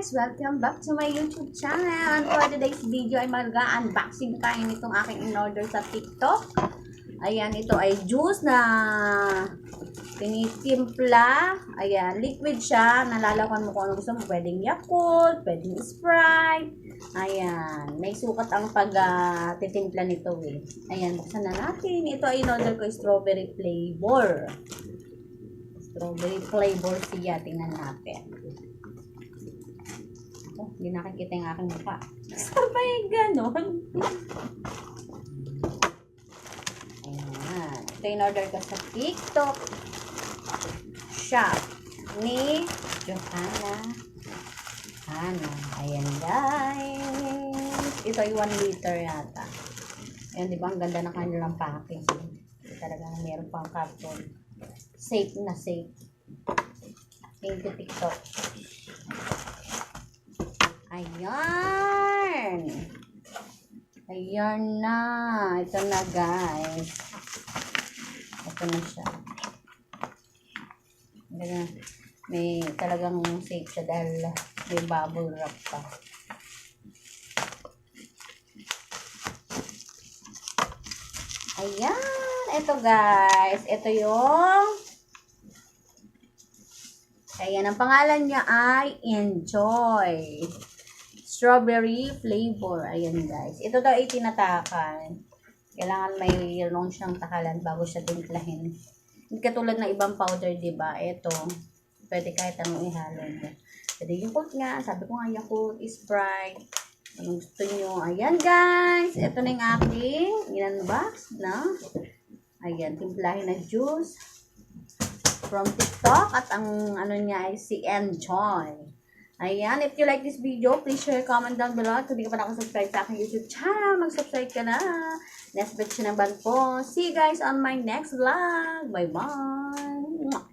guys! Welcome back to my YouTube channel. And for today's video ay mag-unboxing tayo nitong aking in-order sa TikTok. Ayan, ito ay juice na tinitimpla. Ayan, liquid siya. Nalalakan mo kung ano gusto mo. Pwedeng Yakult, pwedeng Sprite. Ayan, may sukat ang pag-titimpla nito eh. Ayan, buksan na natin. Ito ay in-order ko strawberry flavor. Strawberry flavor siya. Tingnan natin. Oh, hindi nakikita yung aking mukha. Sabay ganon. Ayan. Ito yung order ko sa TikTok shop ni Johanna Hanna. Ayan guys. Ito ay 1 liter yata. Ayan, di ba? Ang ganda ng kanilang packaging. Talagang meron pang carton. Safe na safe. Thank you, TikTok. Ayan. Ayan na. Ito na, guys. Ito na siya. Ayan. May talagang safe siya dahil may bubble wrap pa. Ayan. Ito, guys. Ito yung Ayan, ang pangalan niya ay Enjoy. Strawberry flavor. Ayan, guys. Ito daw ay tinatakan. Kailangan may long siyang takalan bago siya timplahin. Hindi katulad ng ibang powder, di ba? Ito, pwede kahit anong ihalo niya. Pwede Yakult nga. Sabi ko nga, Yakult, Sprite. Anong gusto nyo? Ayan, guys. Ito na yung aking in-unbox na. Ayan, timplahin na juice from TikTok at ang ano niya ay si Enjoy. Ayan, if you like this video, please share, comment down below. At hindi ka pa nakasubscribe sa aking YouTube channel, mag-subscribe ka na. Next batch na po. See you guys on my next vlog. Bye-bye.